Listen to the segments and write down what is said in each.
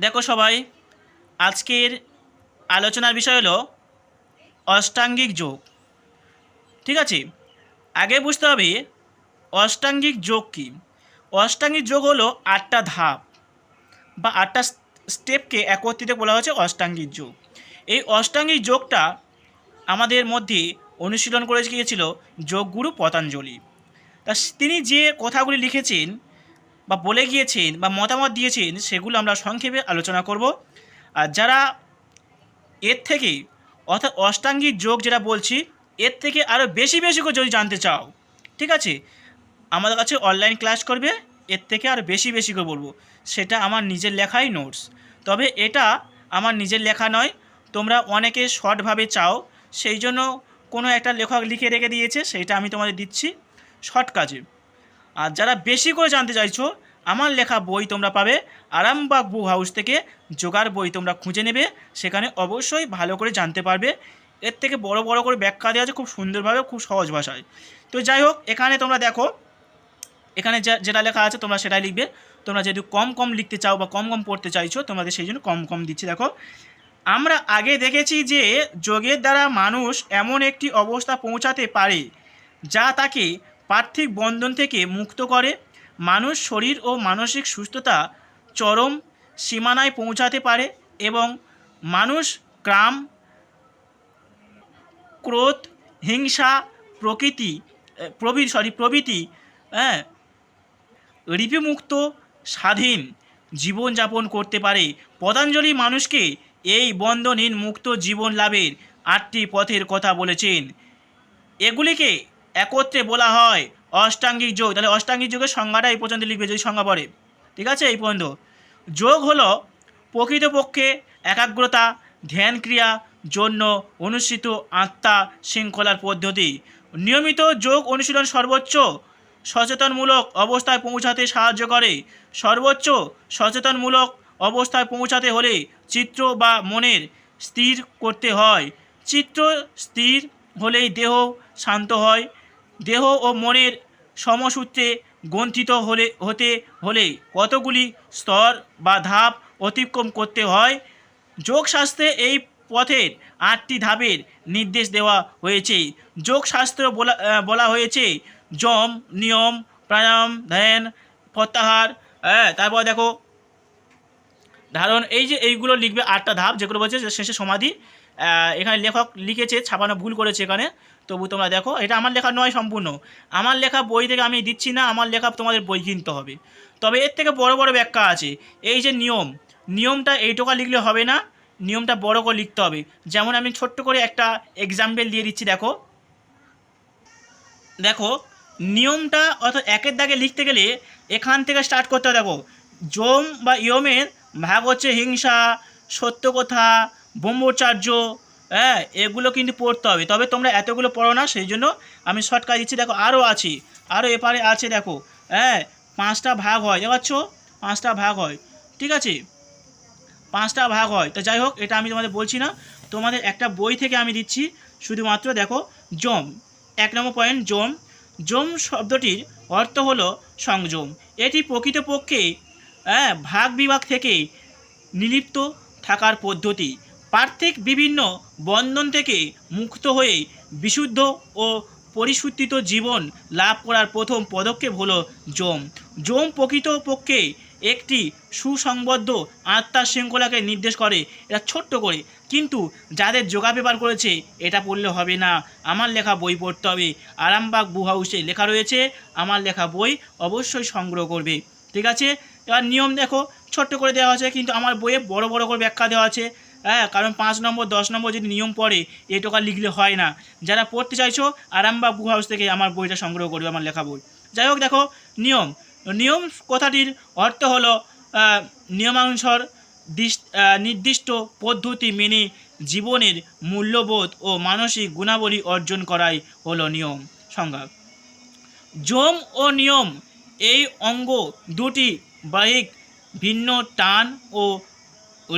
দেখো সবাই, আজকের আলোচনার বিষয় হলো অষ্টাঙ্গিক যোগ। ঠিক আছে? আগে বুঝতে হবে, অষ্টাঙ্গিক যোগ কী? অষ্টাঙ্গিক যোগ হলো আটটা ধাপ বা আটটা স্টেপকে একত্রিত বলা হচ্ছে অষ্টাঙ্গিক যোগ। এই অষ্টাঙ্গিক যোগটা আমাদের মধ্যে অনুশীলন করে গিয়েছিল যোগগুরু পতঞ্জলি। তা তিনি যে কথাগুলি লিখেছেন বা বলে গিয়েছেন বা মতামত দিয়েছেন, সেগুলো আমরা সংক্ষেপে আলোচনা করব। আর যারা এর থেকে অর্থাৎ অষ্টাঙ্গিক যোগ যেটা বলছি, এর থেকে আরও বেশি বেশি করে যদি জানতে চাও, ঠিক আছে? আমাদের কাছে অনলাইন ক্লাস করবে, এর থেকে আরও বেশি বেশি করে বলব। সেটা আমার নিজের লেখাই নোটস তবে এটা আমার নিজের লেখা নয়, তোমরা অনেকে শর্টভাবে চাও, সেই জন্য কোনো একটা লেখক লিখে রেখে দিয়েছে সেইটা আমি তোমাদের দিচ্ছি শর্ট কাজে। আর যারা বেশি করে জানতে চাইছো, আমার লেখা বই তোমরা পাবে, আরামবাগ বুক হাউস থেকে জোগাড় বই তোমরা খুঁজে নেবে, সেখানে অবশ্যই ভালো করে জানতে পারবে। এর থেকে বড় বড় করে ব্যাখ্যা দেওয়া আছে খুব সুন্দরভাবে, খুব সহজ ভাষায়। তো যাই হোক, এখানে তোমরা দেখো, এখানে যা, যেটা লেখা আছে তোমরা সেটাই লিখবে। তোমরা যেহেতু কম কম লিখতে চাও বা কম কম পড়তে চাইছো, তোমাদের সেই জন্য কম কম দিচ্ছি। দেখো, আমরা আগে দেখেছি যে যোগের দ্বারা মানুষ এমন একটি অবস্থা পৌঁছাতে পারে, যা তাকে পার্থিব বন্ধন থেকে মুক্ত করে। মানুষ শরীর ও মানসিক সুস্থতা চরম সীমানায় পৌঁছাতে পারে এবং মানুষ ক্রাম, ক্রোধ, হিংসা প্রকৃতি প্রভৃতি সরি প্রভৃতি হ্যাঁ রিপিমুক্ত, স্বাধীন জীবনযাপন করতে পারে। পতঞ্জলি মানুষকে এই বন্ধনহীন মুক্ত জীবন লাভের আটটি পথের কথা বলেছেন। এগুলিকে একত্রে বলা হয় অষ্টাঙ্গিক যোগ। তাহলে অষ্টাঙ্গিক যোগের সংজ্ঞাটা এই পর্যন্ত লিখবে যদি সংজ্ঞা পড়ে। ঠিক আছে? এই পর্যন্ত। যোগ হলো প্রকৃতপক্ষে একাগ্রতা ধ্যান ক্রিয়া জন্য অনুষ্ঠিত আত্মা শৃঙ্খলার পদ্ধতি। নিয়মিত যোগ অনুশীলন সর্বোচ্চ সচেতনমূলক অবস্থায় পৌঁছাতে সাহায্য করে। সর্বোচ্চ সচেতনমূলক অবস্থায় পৌঁছাতে হলে চিত্র বা মনের স্থির করতে হয়। চিত্র স্থির হলেই দেহ শান্ত হয়। দেহ ও মনের সমসূত্রে গ্রন্থিত হলে, হতে হলে কতগুলি স্তর বা ধাপ অতিক্রম করতে হয়? যোগশাস্ত্রে এই পথের আটটি ধাপের নির্দেশ দেওয়া হয়েছে। যোগশাস্ত্র বলা বলা হয়েছে, যম, নিয়ম, প্রাণায়াম, ধ্যান, প্রত্যাহার হ্যাঁ তারপর দেখো, ধারণ, এই যে এইগুলো লিখবে আটটা ধাপ, যেগুলো বলছে শেষে সমাধি। এখানে লেখক লিখেছে, ছাপানো ভুল করেছে এখানে। তবু তোমরা দেখো, এটা আমার লেখা নয় সম্পূর্ণ। আমার লেখা বই থেকে আমি দিচ্ছি না, আমার লেখা তোমাদের বই কিনতে হবে। তবে এর থেকে বড় বড় ব্যাখ্যা আছে। এই যে নিয়ম, নিয়মটা এইটুকা লিখলে হবে না, নিয়মটা বড় করে লিখতে হবে। যেমন আমি ছোট্ট করে একটা এক্সাম্পল দিয়ে দিচ্ছি, দেখো। দেখো, নিয়মটা অর্থাৎ একের দাগে লিখতে গেলে এখান থেকে স্টার্ট করতে হবে, দেখো। যোম বা ইয়মের ভাগ হচ্ছে হিংসা, সত্য কথা, ব্রহ্মচার্য হ্যাঁ এগুলো কিন্তু পড়তে হবে। তবে তোমরা এতগুলো পড়ো না, সেই জন্য আমি শর্টকাট দিচ্ছি। দেখো আরও আছে। আরও এপারে আছে, দেখো। হ্যাঁ পাঁচটা ভাগ হয়, দেখতে পাচ্ছ? পাঁচটা ভাগ হয়। ঠিক আছে? পাঁচটা ভাগ হয়। তো যাই হোক, এটা আমি তোমাদের বলছি না। তোমাদের একটা বই থেকে আমি দিচ্ছি। শুধুমাত্র দেখো, জম। এক নম্বর পয়েন্ট জম। জম শব্দটির অর্থ হলো সংযম। এটি প্রকৃতপক্ষে হ্যাঁ ভাগ বিভাগ থেকে নিলিপ্ত থাকার পদ্ধতি। পার্থিক বিভিন্ন বন্ধন থেকে মুক্ত হয়ে বিশুদ্ধ ও পরিশুদ্ধিত জীবন লাভ করার প্রথম পদক্ষেপ হলো জম জম প্রকৃতপক্ষে একটি সুসংবদ্ধ আত্মার শৃঙ্খলাকে নির্দেশ করে, এটা ছোট্ট করে। কিন্তু যাদের যোগা পেপার করেছে, এটা পড়লে হবে না। আমার লেখা বই পড়তে হবে। আরামবাগ বু হাউসে লেখা রয়েছে, আমার লেখা বই অবশ্যই সংগ্রহ করবে। ঠিক আছে? এবার নিয়ম দেখো, ছোট্ট করে দেওয়া আছে, কিন্তু আমার বইয়ে বড় বড় করে ব্যাখ্যা দেওয়া আছে। হ্যাঁ কারণ পাঁচ নম্বর, দশ নম্বর যদি নিয়ম পড়ে এটোকা লিখলে হয় না। যারা পড়তে চাইছো, আরামবাগ বু হাউস থেকে আমার বইটা সংগ্রহ করবে, আমার লেখা বই। যাই হোক, দেখো, নিয়ম। নিয়ম কথাটির অর্থ হলো নিয়মানুসার নির্দিষ্ট পদ্ধতি মেনে জীবনের মূল্যবোধ ও মানসিক গুণাবলী অর্জন করাই হলো নিয়ম, সংজ্ঞা। যম ও নিয়ম, এই অঙ্গ দুটি বাহিক ভিন্ন টান ও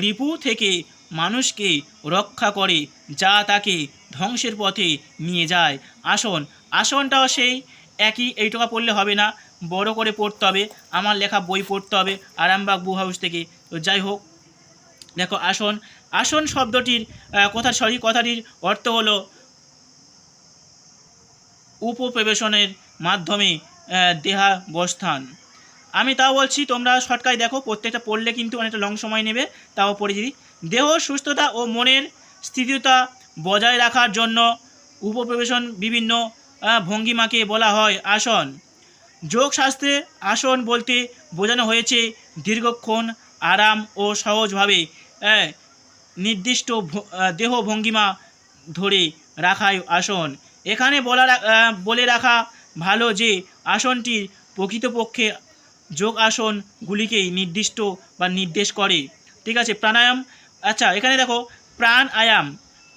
রিপু থেকে মানুষকে রক্ষা করে যা তাকে ধ্বংসের পথে নিয়ে যায়। আসন আসনটাও সেই একই এইটুকা পড়লে হবে না। বড় করে পড়তে হবে আমার লেখা বই পড়তে হবে আরামবাগ বু হাউস থেকে। তো যাই হোক দেখো আসন আসন শব্দটির আহ, কথা সরি কথাটির অর্থ হলো উপপ্রবেশনের মাধ্যমে দেহাবস্থান। আমি তাও বলছি তোমরা শর্টকায় দেখো প্রত্যেকটা পড়লে কিন্তু অনেকটা লং সময় নেবে তাও পড়ে দিই দেহ, সুস্থতা ও মনের স্থিতিতা বজায় রাখার জন্য উপপ্রবেশন বিভিন্ন ভঙ্গিমাকে বলা হয় আসন। যোগশাস্ত্রে আসন বলতে বোঝানো হয়েছে দীর্ঘক্ষণ, আরাম ও সহজভাবে নির্দিষ্ট দেহ ভঙ্গিমা ধরে রাখাই আসন। এখানে বলা বলে রাখা ভালো যে আসনটির প্রকৃতপক্ষে যোগ আসনগুলিকেই নির্দিষ্ট বা নির্দেশ করে। ঠিক আছে, প্রাণায়াম আচ্ছা এখানে দেখো, প্রাণ আয়াম।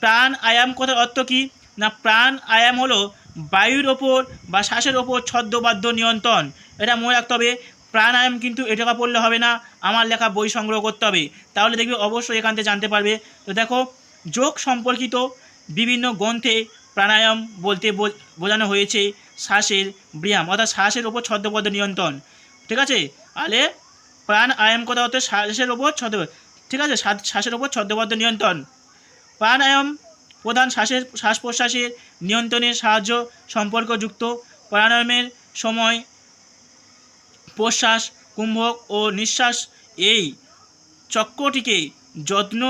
প্রাণ আয়াম কথার অর্থ কী? না, প্রাণ আয়াম হলো বায়ুর ওপর বা শ্বাসের ওপর ছদ্মবাদ্য নিয়ন্ত্রণ। এটা মনে রাখতে হবে প্রাণায়াম কিন্তু এটাকা পড়লে হবে না, আমার লেখা বই সংগ্রহ করতে হবে। তাহলে দেখবে অবশ্যই এখান থেকে জানতে পারবে। তো দেখো, যোগ সম্পর্কিত বিভিন্ন গ্রন্থে প্রাণায়াম বলতে বোঝানো হয়েছে, শ্বাসের ব্যায়াম, অর্থাৎ শ্বাসের ওপর ছদ্মবদ্ধ নিয়ন্ত্রণ। ঠিক আছে? আলে প্রাণ আয়াম কথা হচ্ছে শ্বাসের ওপর ছদ্ম ঠিক আছে? শ্বাসের ওপর ছদ্মবদ্ধ নিয়ন্ত্রণ। প্রাণায়াম প্রধান শ্বাসের, শ্বাস প্রশ্বাসের নিয়ন্ত্রণের সাহায্য সম্পর্কযুক্ত। প্রাণায়ামের সময় প্রশ্বাস, কুম্ভক ও নিঃশ্বাস এই চক্রটিকে যত্ন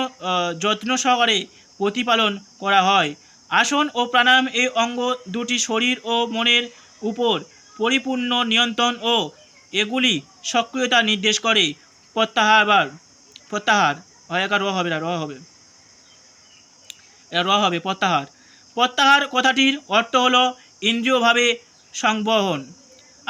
যত্ন সহকারে প্রতিপালন করা হয়। আসন ও প্রাণায়াম এই অঙ্গ দুটি শরীর ও মনের উপর পরিপূর্ণ নিয়ন্ত্রণ ও এগুলি সক্রিয়তা নির্দেশ করে প্রত্যাহার। প্রত্যাহার। হয় একা র হবে না র হবে। এটা র হবে, প্রত্যাহার। প্রত্যাহার কথাটির অর্থ হলো ইন্দ্রিয়ভাবে সংবহন।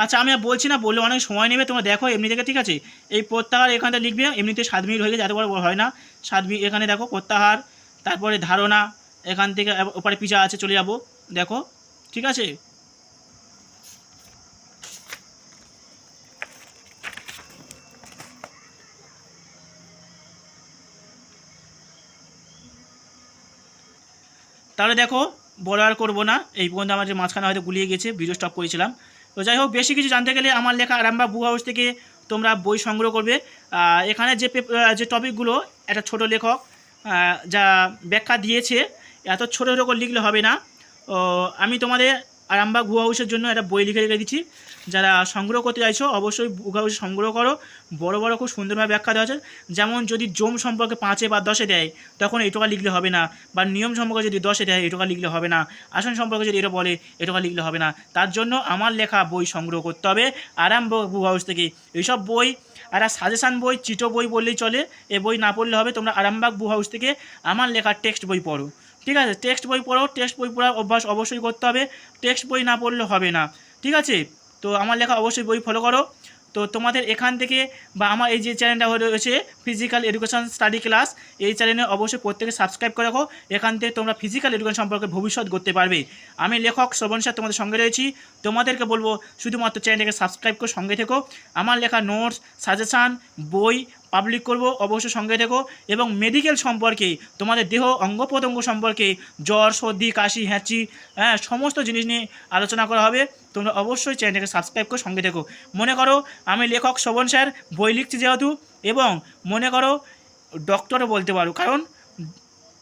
আচ্ছা আমি বলছি না, বললে অনেক সময় নেবে, তোমরা দেখো, এমনি থেকে ঠিক আছে? এই প্রত্যাহার এখানটা লিখবে এমনিতে সাত মিনিট হয়ে এত বড় বড় হয় না। সাত মিনিট এখানে দেখো, প্রত্যাহার, তারপরে ধারণা, এখান থেকে ওপারে পিছা আছে, চলে যাব। দেখো, ঠিক আছে? তাহলে দেখো, বড় আর করব না। এই পর্যন্ত আমার যে মাঝখানে হয়তো গুলিয়ে গেছে ভিডিও স্টপ করেছিলাম। তো যাই হোক, বেশি কিছু জানতে গেলে আমার লেখা আরামবাগ বুক হাউস থেকে তোমরা বই সংগ্রহ করবে। এখানে যে যে টপিকগুলো একটা ছোট লেখক যা ব্যাখ্যা দিয়েছে, এত ছোটো ছোটো করে লিখলে হবে না। আমি তোমাদের আরামবাগ বুক হাউসের জন্য একটা বই লিখে রেখে দিচ্ছি। যারা সংগ্রহ করতে চাইছো, অবশ্যই বুক হাউসে সংগ্রহ করো। বড় বড় খুব সুন্দরভাবে ব্যাখ্যা দেওয়া আছে। যেমন যদি জম সম্পর্কে পাঁচে বা দশে দেয়, তখন এটুকা লিখলে হবে না। বা নিয়ম সম্পর্কে যদি দশে দেয়, এটুকা লিখলে হবে না। আসন সম্পর্কে যদি এটা বলে, এটুকা লিখলে হবে না। তার জন্য আমার লেখা বই সংগ্রহ করতে হবে। আরাম বুক হাউস থেকে। এইসব বই আর সাজেশান বই চিটো বই বললেই চলে। এ বই না পড়লে হবে, তোমরা আরামবাগ বুক হাউস থেকে আমার লেখা টেক্সট বই পড়ো। ঠিক আছে? টেক্সট বই পড়ো টেক্সট বই পড়ার অভ্যাস অবশ্যই করতে হবে। টেক্সট বই না পড়লে হবে না। ঠিক আছে? তো আমার লেখা অবশ্যই বই ফলো করো। তো তোমাদের এখান থেকে বা আমার এই যে চ্যানেলটা রয়েছে ফিজিক্যাল এডুকেশন স্টাডি ক্লাস এই চ্যানেলে অবশ্যই প্রত্যেকে সাবস্ক্রাইব করে রাখো। এখান থেকে তোমরা ফিজিক্যাল এডুকেশন সম্পর্কে ভবিষ্যৎ করতে পারবে। আমি লেখক শ্রবণ স্যার তোমাদের সঙ্গে রয়েছি। তোমাদেরকে বলব, শুধুমাত্র চ্যানেলটাকে সাবস্ক্রাইব করে সঙ্গে থেকো। আমার লেখা নোটস সাজেশান বই পাবলিক করব, অবশ্যই সঙ্গে থেকো এবং মেডিকেল সম্পর্কে, তোমাদের দেহ অঙ্গ প্রত্যঙ্গ সম্পর্কে জ্বর, সর্দি, কাশি, হ্যাঁচি হ্যাঁ সমস্ত জিনিস নিয়ে আলোচনা করা হবে। তোমরা অবশ্যই চ্যানেলটাকে সাবস্ক্রাইব করে সঙ্গে থেকো। মনে করো আমি লেখক শোভন স্যার, বই লিখছি যেহেতু, এবং মনে করো ডক্টরও বলতে পারো, কারণ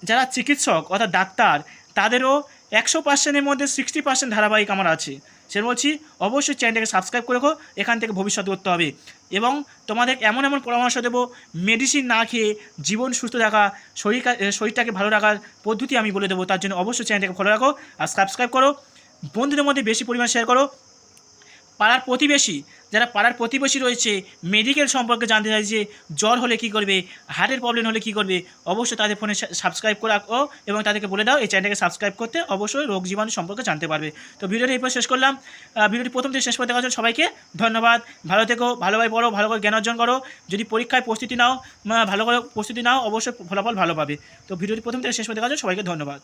যারা চিকিৎসক অর্থাৎ ডাক্তার, তাদেরও একশো পার্সেন্টের মধ্যে সিক্সটি পার্সেন্ট ধারাবাহিক আমার আছে। সে বলছি, অবশ্যই চ্যানেলটাকে সাবস্ক্রাইব করে রাখো, এখান থেকে ভবিষ্যৎ করতে হবে। এবং তোমাদের এমন এমন পরামর্শ দেব মেডিসিন না খেয়ে জীবন সুস্থ রাখা শরীর শরীরটাকে ভালো রাখার পদ্ধতি আমি বলে দেবো। তার জন্য অবশ্যই চ্যানেলটাকে ফলো রাখো আর সাবস্ক্রাইব করো। বন্ধুদের মধ্যে বেশি পরিমাণ শেয়ার করো। পাড়ার প্রতিবেশী যারা পাড়ার প্রতিবেশী রয়েছে মেডিকেল সম্পর্কে জানতে চাইছে, জ্বর হলে কি করবে হার্টের প্রবলেম হলে কি করবে, অবশ্যই তাদের ফোনে সাবস্ক্রাইব করে রাখো এবং তাদেরকে বলে দাও, এই চ্যানেলটাকে সাবস্ক্রাইব করতে অবশ্যই রোগ জীবাণু সম্পর্কে জানতে পারবে। তো ভিডিওটি এরপর শেষ করলাম। ভিডিওটি প্রথম থেকে শেষ পর্যন্ত দেখার জন্য সবাইকে ধন্যবাদ। ভালো থেকো ভালোভাবে পড়ো, ভালো করে জ্ঞান অর্জন করো। যদি পরীক্ষায় প্রস্তুতি নাও ভালো করে প্রস্তুতি নাও, অবশ্যই ফলাফল ভালো পাবে। তো ভিডিওটি প্রথম থেকে শেষ পর্যন্ত দেখার জন্য সবাইকে ধন্যবাদ।